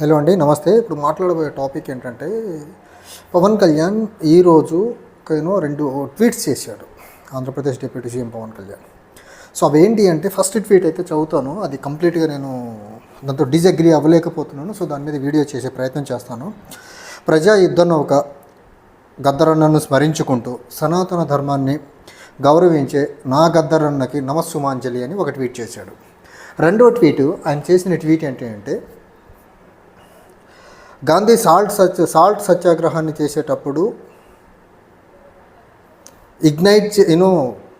Hello అండి నమస్తే. ఇప్పుడు మాట్లాడబోయే టాపిక్ ఏంటంటే పవన్ కళ్యాణ్ ఈరోజు నేను రెండు ట్వీట్స్ చేశాడు. Andhra Pradesh deputy CM Pawan Kalyan. So అవి ఏంటి అంటే ఫస్ట్ ట్వీట్ అయితే చదువుతాను. అది కంప్లీట్గా నేను దాంతో డిజగ్రీ అవ్వలేకపోతున్నాను. సో దాని మీద వీడియో చేసే ప్రయత్నం చేస్తాను. ప్రజా యుద్ధ ఒక గద్దరన్నను స్మరించుకుంటూ సనాతన ధర్మాన్ని గౌరవించే నా గద్దరన్నకి నమస్సుమాంజలి అని ఒక ట్వీట్ చేశాడు. రెండో ట్వీట్ ఆయన చేసిన ట్వీట్ ఏంటి అంటే గాంధీ సాల్ట్ సత్య సాల్ట్ సత్యాగ్రహాన్ని చేసేటప్పుడు ఇగ్నైట్ యూనో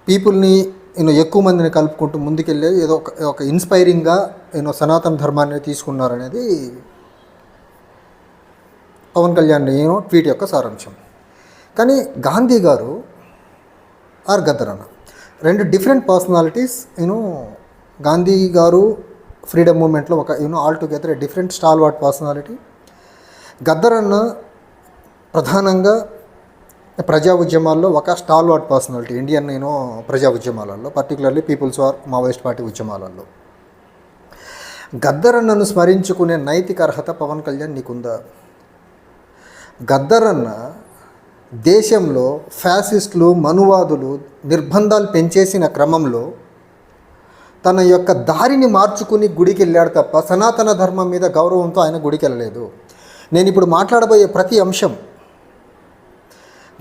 పీపుల్ని యూనో ఎక్కువ మందిని కలుపుకుంటూ ముందుకెళ్ళే ఏదో ఒక ఒక ఇన్స్పైరింగ్గా యూనో సనాతన ధర్మాన్ని తీసుకున్నారనేది Pawan Kalyan you know tweet యొక్క సారాంశం. కానీ గాంధీ గారు ఆర్ గద్దరన్న. రెండు డిఫరెంట్ పర్సనాలిటీస్ యూనో గాంధీ గారు ఫ్రీడమ్ మూమెంట్లో ఒక you know all together different stall what personality గద్దరన్న ప్రధానంగా ప్రజా ఉద్యమాల్లో ఒక స్టాల్ వాట్ పర్సనాలిటీ ఇండియన్ నేను ప్రజా ఉద్యమాలలో particularly people's war Maoist party ఉద్యమాలలో. గద్దరన్నను స్మరించుకునే నైతిక అర్హత పవన్ కళ్యాణ్ నీకుందా? గద్దరన్న దేశంలో ఫ్యాసిస్టులు మనువాదులు నిర్బంధాలు పెంచేసిన క్రమంలో తన యొక్క దారిని మార్చుకుని గుడికి వెళ్ళాడు తప్ప సనాతన ధర్మం మీద గౌరవంతో ఆయన గుడికి వెళ్ళలేదు నేను ఇప్పుడు మాట్లాడబోయే ప్రతి అంశం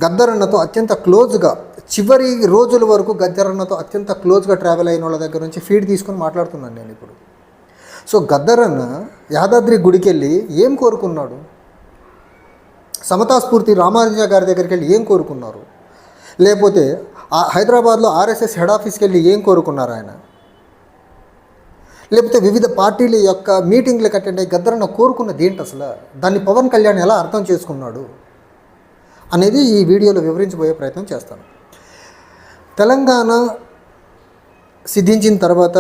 గద్దరన్నతో అత్యంత క్లోజ్గా చివరి రోజుల వరకు గద్దరన్నతో అత్యంత క్లోజ్గా ట్రావెల్ అయిన వాళ్ళ దగ్గర నుంచి ఫీడ్ తీసుకొని మాట్లాడుతున్నాను నేను ఇప్పుడు. సో గద్దరన్న యాదాద్రి గుడికి వెళ్ళి ఏం కోరుకున్నాడు? సమతాస్ఫూర్తి రామానుజ గారి దగ్గరికి వెళ్ళి ఏం కోరుకున్నారు? లేకపోతే ఆ హైదరాబాద్లో ఆర్ఎస్ఎస్ హెడ్ ఆఫీస్కి వెళ్ళి ఏం కోరుకున్నారు ఆయన? లేకపోతే వివిధ పార్టీల యొక్క మీటింగ్లకు అటెండ్ అయ్యి గద్దరన్న కోరుకున్నది ఏంటి అసలు? దాన్ని పవన్ కళ్యాణ్ ఎలా అర్థం చేసుకున్నాడు అనేది ఈ వీడియోలో వివరించబోయే ప్రయత్నం చేస్తాను. తెలంగాణ సిద్ధించిన తర్వాత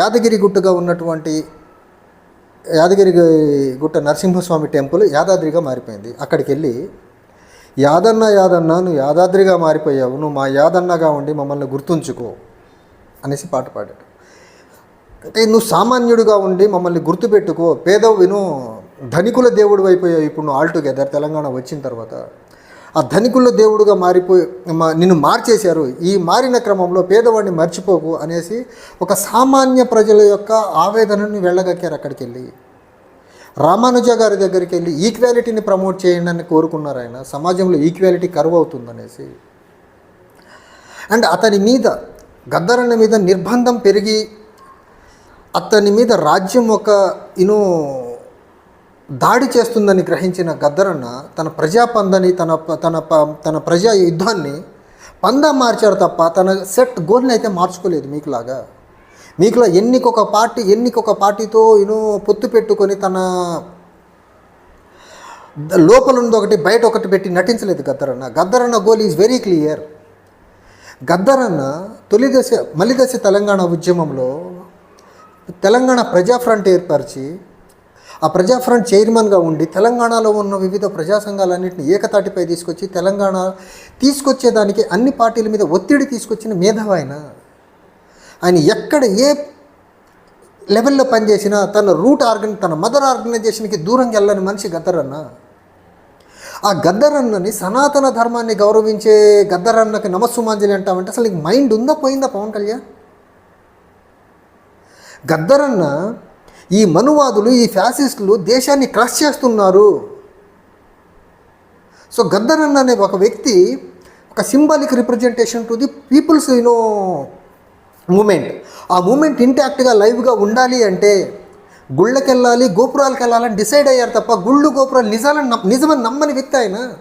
యాదగిరి గుట్టగా ఉన్నటువంటి యాదగిరి గుట్ట నరసింహస్వామి టెంపుల్ యాదాద్రిగా మారిపోయింది. అక్కడికి వెళ్ళి యాదన్న యాదన్న నువ్వు యాదాద్రిగా మారిపోయావు నువ్వు మా యాదన్నగా ఉండి మమ్మల్ని గుర్తుంచుకో అనేసి పాట పాడాడు. అయితే నువ్వు సామాన్యుడిగా ఉండి మమ్మల్ని గుర్తుపెట్టుకో. పేద విను. ధనికుల దేవుడు అయిపోయావు ఇప్పుడు నువ్వు ఆల్టుగెదర్ తెలంగాణ వచ్చిన తర్వాత ఆ ధనికుల దేవుడుగా మారిపోయి నిన్ను మార్చేశారు. ఈ మారిన క్రమంలో పేదవాడిని మర్చిపోకు అనేసి ఒక సామాన్య ప్రజల యొక్క ఆవేదనని వెళ్ళగక్కారు అక్కడికి వెళ్ళి. రామానుజ గారి దగ్గరికి వెళ్ళి ఈక్వాలిటీని ప్రమోట్ చేయండి అని కోరుకున్నారు ఆయన. సమాజంలో ఈక్వాలిటీ కరువు అవుతుందనేసి అండ్ అతని మీద గద్దరన్న మీద నిర్బంధం పెరిగి అతని మీద రాజ్యం ఒక యూనో దాడి చేస్తుందని గ్రహించిన గద్దరన్న తన ప్రజా పందని తన తన ప- తన ప్రజా యుద్ధాన్ని పందా మార్చారు తప్ప తన సెట్ గోల్ని అయితే మార్చుకోలేదు మీకులాగా. మీకులా ఎన్నికొక పార్టీ ఎన్నికొక పార్టీతో ఇను పొత్తు పెట్టుకొని తన లోపల ఉంది ఒకటి బయట ఒకటి పెట్టి నటించలేదు గద్దరన్న. గద్దరన్న గోల్ ఈజ్ వెరీ క్లియర్. గద్దరన్న తొలిదశ మలిదశ తెలంగాణ ఉద్యమంలో తెలంగాణ ప్రజా ఫ్రంట్ ఏర్పరిచి ఆ ప్రజా ఫ్రంట్ చైర్మన్గా ఉండి తెలంగాణలో ఉన్న వివిధ ప్రజా సంఘాలన్నింటినీ ఏకతాటిపై తీసుకొచ్చి తెలంగాణ తీసుకొచ్చేదానికి అన్ని పార్టీల మీద ఒత్తిడి తీసుకొచ్చిన మేధావి ఆయన. ఆయన ఎక్కడ ఏ లెవెల్లో పనిచేసినా తన రూట్ ఆర్గన్ తన మదర్ ఆర్గనైజేషన్కి దూరంగా వెళ్ళని మనిషి గద్దరన్న. ఆ గద్దరన్నని సనాతన ధర్మాన్ని గౌరవించే గద్దరన్నకి నమస్సుమాంజలి అంటామంటే అసలు నీకు మైండ్ ఉందా పోయిందా పవన్ కళ్యాణ్? గద్దరన్న ఈ మనువాదులు ఈ ఫ్యాసిస్టులు దేశాన్ని క్రష్ చేస్తున్నారు. సో గద్దరన్న అనే ఒక వ్యక్తి ఒక symbolic representation to the people's you know moment. ఆ మూమెంట్ ఇంటాక్ట్గా లైవ్గా ఉండాలి అంటే గుళ్ళకెళ్ళాలి గోపురాలకు వెళ్ళాలని డిసైడ్ అయ్యారు తప్ప గుళ్ళు గోపురాలు నిజాలని నమ్- నిజమని నమ్మని వ్యక్తి ఆయన.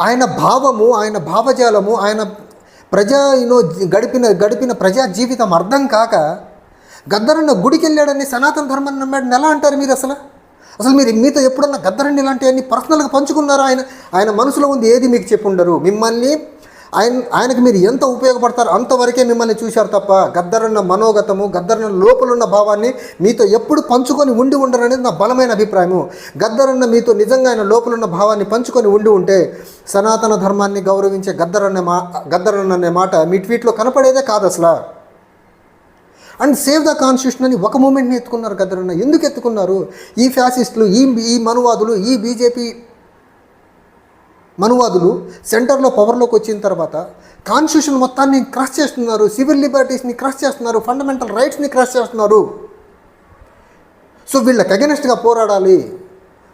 ఆయన భావము ఆయన భావజాలము ఆయన ప్రజా యూనో గడిపిన గడిపిన ప్రజా జీవితం అర్థం కాక గద్దరన్న గుడికి వెళ్ళాడని సనాతన ధర్మాన్ని నమ్మాడని ఎలా అంటారు మీరు అసలు? అసలు మీరు మీతో ఎప్పుడన్నా గద్దరన్ని ఇలాంటివన్నీ పర్సనల్గా పంచుకున్నారా? ఆయన ఆయన మనసులో ఉంది ఏది మీకు చెప్పుండరు మిమ్మల్ని ఆయన ఆయనకు మీరు ఎంత ఉపయోగపడతారో అంతవరకే మిమ్మల్ని చూశారు తప్ప గద్దరన్న మనోగతము గద్దరన్న లోపలున్న భావాన్ని మీతో ఎప్పుడు పంచుకొని ఉండి ఉండరు అనేది నా బలమైన అభిప్రాయము. గద్దరన్న మీతో నిజంగా ఆయన లోపలున్న భావాన్ని పంచుకొని ఉండి ఉంటే సనాతన ధర్మాన్ని గౌరవించే గద్దరన్న మా గద్దరన్న అనే మాట మీ ట్వీట్లో కనపడేదే కాదు అసలు. అండ్ సేవ్ ద కాన్స్టిట్యూషన్ అని ఒక మూమెంట్ని ఎత్తుకున్నారు గద్దరన్న ఎందుకు ఎత్తుకున్నారు? ఈ ఫ్యాసిస్టులు ఈ ఈ మనువాదులు ఈ బీజేపీ మనువాదులు సెంటర్లో పవర్లోకి వచ్చిన తర్వాత కాన్స్టిట్యూషన్ మొత్తాన్ని క్రాస్ చేస్తున్నారు సివిల్ లిబర్టీస్ని క్రాస్ చేస్తున్నారు ఫండమెంటల్ రైట్స్ని క్రాస్ చేస్తున్నారు. సో వీళ్ళకి అగెనెస్ట్గా పోరాడాలి.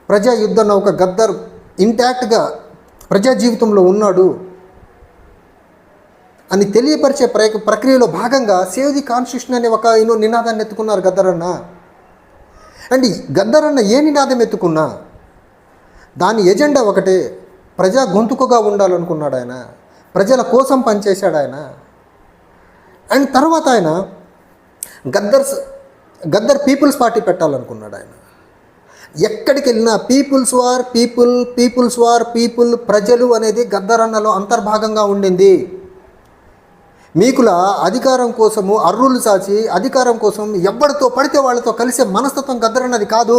ప్రజా యుద్ధ నౌక గద్దర్ ఇంటాక్ట్గా ప్రజా జీవితంలో ఉన్నాడు. అని తెలియపరిచే ప్ర ప్రక్రియలో భాగంగా సేవ్ ది కాన్స్టిట్యూషన్ అనే ఒక ఎన్నో నినాదాన్ని ఎత్తుకున్నారు గద్దరన్న. అండ్ గద్దరన్న ఏ నినాదం ఎత్తుకున్నా దాని ఎజెండా ఒకటే ప్రజా గొంతుకుగా ఉండాలనుకున్నాడు ఆయన. ప్రజల కోసం పనిచేశాడు ఆయన. అండ్ తర్వాత ఆయన గద్దర్ గద్దర్ పీపుల్స్ పార్టీ పెట్టాలనుకున్నాడు ఆయన. ఎక్కడికి వెళ్ళినా people's war people people's war people ప్రజలు అనేది గద్దరన్నలో అంతర్భాగంగా ఉండింది. మీకుల అధికారం కోసము అర్రులు సాచి అధికారం కోసం ఎవరితో పడితే వాళ్ళతో కలిసే మనస్తత్వం గద్దరన్నది కాదు.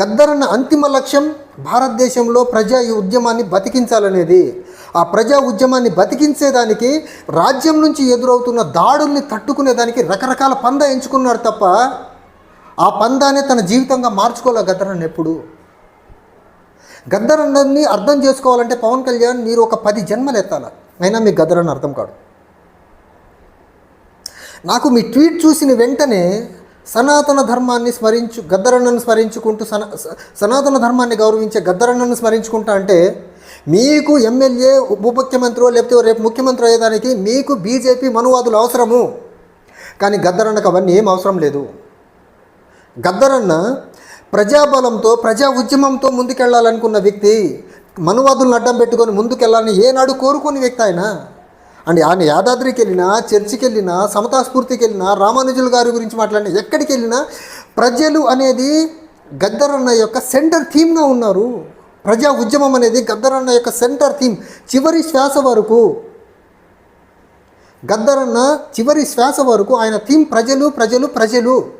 గద్దరన్న అంతిమ లక్ష్యం భారతదేశంలో ప్రజా ఉద్యమాన్ని బతికించాలనేది. ఆ ప్రజా ఉద్యమాన్ని బతికించేదానికి రాజ్యం నుంచి ఎదురవుతున్న దాడుల్ని తట్టుకునేదానికి రకరకాల పంద ఎంచుకున్నాడు తప్ప ఆ పందానే తన జీవితంగా మార్చుకోలే గద్దరన్న ఎప్పుడు. గద్దరన్నని అర్థం చేసుకోవాలంటే పవన్ కళ్యాణ్ మీరు ఒక పది జన్మలు ఎత్తాల. అయినా మీకు గద్దరన్న అర్థం కాడు. నాకు మీ ట్వీట్ చూసిన వెంటనే సనాతన ధర్మాన్ని స్మరించు గద్దరన్నను స్మరించుకుంటూ సన సనాతన ధర్మాన్ని గౌరవించే గద్దరన్నను స్మరించుకుంటా అంటే మీకు ఎమ్మెల్యే ఉప ముఖ్యమంత్రి లేకపోతే రేపు ముఖ్యమంత్రి అయ్యేదానికి మీకు బీజేపీ మనువాదులు అవసరము. కానీ గద్దరన్నకు అవన్నీ ఏం అవసరం లేదు. గద్దరన్న ప్రజాబలంతో ప్రజా ఉద్యమంతో ముందుకెళ్ళాలనుకున్న వ్యక్తి మనువాదులను అడ్డం పెట్టుకొని ముందుకెళ్ళాలని ఏనాడు కోరుకుని వ్యక్తి ఆయన. అండ్ ఆయన యాదాద్రికి వెళ్ళినా చర్చికి వెళ్ళినా సమతాస్ఫూర్తికి వెళ్ళినా రామానుజుల గారి గురించి మాట్లాడినా ఎక్కడికి వెళ్ళినా ప్రజలు అనేది గద్దరన్న యొక్క సెంటర్ థీమ్గా ఉన్నారు. ప్రజా ఉద్యమం అనేది గద్దరన్న యొక్క సెంటర్ థీమ్ చివరి శ్వాస వరకు. గద్దరన్న చివరి శ్వాస వరకు ఆయన థీమ్ ప్రజలు ప్రజలు ప్రజలు.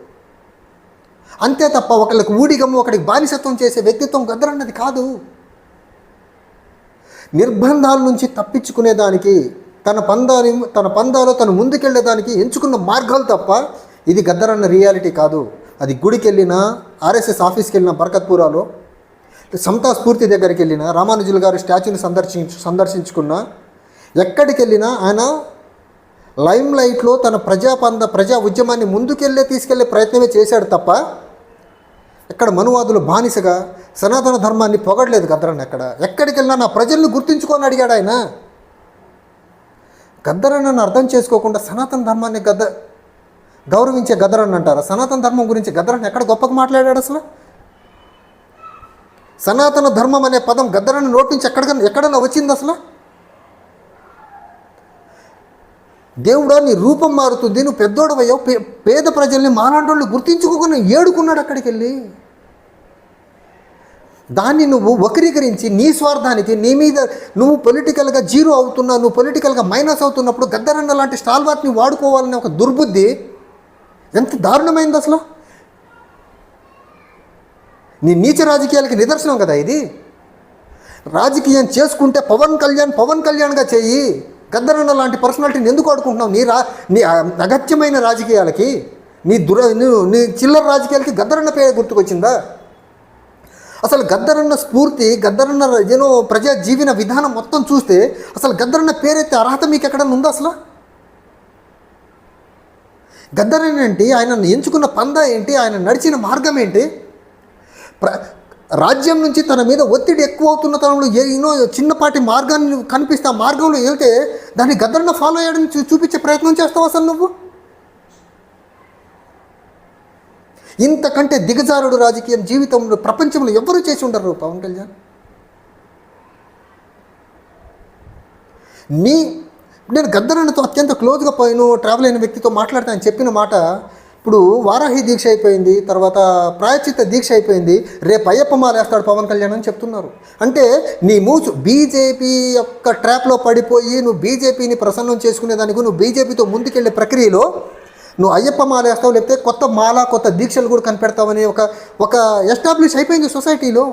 అంతే తప్ప ఒకళ్ళకి ఊడిగము ఒకడికి బానిసత్వం చేసే వ్యక్తిత్వం గద్దరన్నది కాదు. నిర్బంధాల నుంచి తప్పించుకునేదానికి తన పందాని తన పందాలో తను ముందుకెళ్ళేదానికి ఎంచుకున్న మార్గాలు తప్ప ఇది గద్దరన్న రియాలిటీ కాదు. అది గుడికి వెళ్ళినా ఆర్ఎస్ఎస్ ఆఫీస్కి వెళ్ళిన బరకత్పురాలో సమతా స్ఫూర్తి దగ్గరికి వెళ్ళినా రామానుజుల గారు స్టాచ్యూని సందర్శించు సందర్శించుకున్నా ఎక్కడికి వెళ్ళినా ఆయన లైమ్ లైట్లో తన ప్రజాపంద ప్రజా ఉద్యమాన్ని ముందుకెళ్ళే తీసుకెళ్ళే ప్రయత్నమే చేశాడు తప్ప ఎక్కడ మనువాదులు బానిసగా సనాతన ధర్మాన్ని పొగడలేదు గద్దరన్న ఎక్కడ? ఎక్కడికి వెళ్ళినా నా ప్రజల్ని గుర్తుంచుకొని అడిగాడు ఆయన. గద్దరన్నను అర్థం చేసుకోకుండా సనాతన ధర్మాన్ని గద్ద గౌరవించే గద్దరన్న అంటారా? సనాతన ధర్మం గురించి గద్దరన్న ఎక్కడ గొప్పగా మాట్లాడాడు అసలు? సనాతన ధర్మం అనే పదం గద్దరన్న నోటి నుంచి ఎక్కడికన్నా ఎక్కడన్నా వచ్చింది అసలు? దేవుడా నీ రూపం మారుతుంది నువ్వు పెద్దోడవయ్యో పే పేద ప్రజల్ని మానాటోళ్ళు గుర్తించుకోకుండా ఏడుకున్నాడు అక్కడికి వెళ్ళి దాన్ని నువ్వు వక్రీకరించి నీ స్వార్థానికి నీ మీద నువ్వు పొలిటికల్గా జీరో అవుతున్నా నువ్వు పొలిటికల్గా మైనస్ అవుతున్నప్పుడు గద్దరన్న లాంటి స్టాల్వార్ట్ని వాడుకోవాలనే ఒక దుర్బుద్ధి ఎంత దారుణమైంది అసలు? నీ నీచ రాజకీయాలకి నిదర్శనం కదా ఇది? రాజకీయం చేసుకుంటే పవన్ కళ్యాణ్ పవన్ కళ్యాణ్గా చెయ్యి గద్దరన్న లాంటి పర్సనాలిటీని ఎందుకు ఆడుకుంటున్నావు నీ రా నీ అగత్యమైన రాజకీయాలకి నీ దుర నీ- చిల్లర రాజకీయాలకి గద్దరన్న పేరు గుర్తుకొచ్చిందా? అసలు గద్దరన్న స్ఫూర్తి గద్దరన్న ఏదో ప్రజా జీవన విధానం మొత్తం చూస్తే అసలు గద్దరన్న పేరైతే అర్హత మీకు ఎక్కడన్నా ఉందా అసలు? గద్దరన్న ఏంటి ఆయన ఎంచుకున్న పంద ఏంటి? ఆయన నడిచిన మార్గం ఏంటి? ప్ర రాజ్యం నుంచి తన మీద ఒత్తిడి ఎక్కువ అవుతున్న తనంలో ఏ ఎన్నో చిన్నపాటి మార్గాన్ని కనిపిస్తే ఆ మార్గంలో వెళ్తే దాన్ని గద్దరన్న ఫాలో అయ్యడం చూ- చూపించే ప్రయత్నం చేస్తావు అసలు నువ్వు? ఇంతకంటే దిగజారుడు రాజకీయం జీవితంలో ప్రపంచంలో ఎవరు చేసి ఉండరు పవన్ కళ్యాణ్. నీ నేను గద్దరన్నతో అత్యంత క్లోజ్గా పోయాను ట్రావెల్ అయిన వ్యక్తితో మాట్లాడితే ఆయన చెప్పిన మాట ఇప్పుడు వారాహి దీక్ష అయిపోయింది తర్వాత ప్రాయచిత్త దీక్ష అయిపోయింది రేపు అయ్యప్ప మాల వేస్తాడు పవన్ కళ్యాణ్ అని చెప్తున్నారు. అంటే నీ మూసు బీజేపీ యొక్క ట్రాప్లో పడిపోయి నువ్వు బీజేపీని ప్రసన్నం చేసుకునేదానికి నువ్వు బీజేపీతో ముందుకెళ్ళే ప్రక్రియలో నువ్వు అయ్యప్ప మాల వేస్తావు లేకపోతే కొత్త మాల కొత్త దీక్షలు కూడా కనిపెడతావని ఒక ఒక ఎస్టాబ్లిష్ అయిపోయింది సొసైటీలో.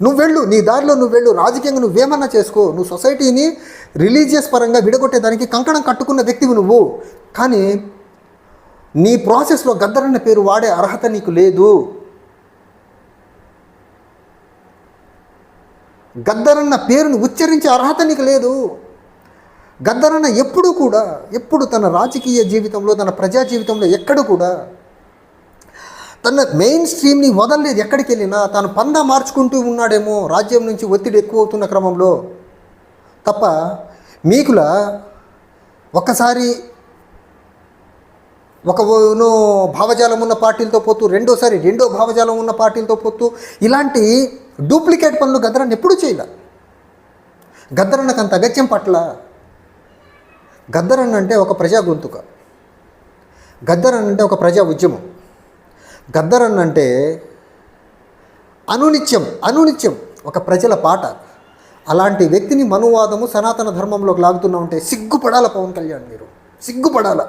నువ్వు వెళ్ళు నీ దారిలో నువ్వు వెళ్ళు రాజకీయంగా నువ్వేమన్నా చేసుకో. నువ్వు సొసైటీని రిలీజియస్ పరంగా విడగొట్టేదానికి కంకణం కట్టుకున్న వ్యక్తివి నువ్వు. కానీ నీ ప్రాసెస్లో గద్దరన్న పేరు వాడే అర్హత నీకు లేదు. గద్దరన్న పేరును ఉచ్చరించే అర్హత నీకు లేదు. గద్దరన్న ఎప్పుడు కూడా ఎప్పుడు తన రాజకీయ జీవితంలో తన ప్రజా జీవితంలో ఎక్కడ కూడా తన మెయిన్ స్ట్రీమ్ని వదలలేదు ఎక్కడికి వెళ్ళినా. తాను పందా మార్చుకుంటూ ఉన్నాడేమో రాజ్యం నుంచి ఒత్తిడి ఎక్కువ అవుతున్న క్రమంలో. తప్ప మీకుల ఒక్కసారి ఒక భావజాలం ఉన్న పార్టీలతో పోతూ రెండోసారి రెండో భావజాలం ఉన్న పార్టీలతో పోతూ ఇలాంటి డూప్లికేట్ పనులు గద్దరన్న ఎప్పుడూ చేయలే. గద్దరన్నకు అంత అగత్యం పట్ల గద్దరన్న అంటే ఒక ప్రజా గొంతుక. గద్దరన్న అంటే ఒక ప్రజా ఉద్యమం. గద్దరన్న అంటే అనునిత్యం అనునిత్యం ఒక ప్రజల పాట. అలాంటి వ్యక్తిని మనువాదము సనాతన ధర్మంలోకి లాగుతున్నా ఉంటే సిగ్గుపడాల పవన్ కళ్యాణ్ మీరు? సిగ్గుపడాల?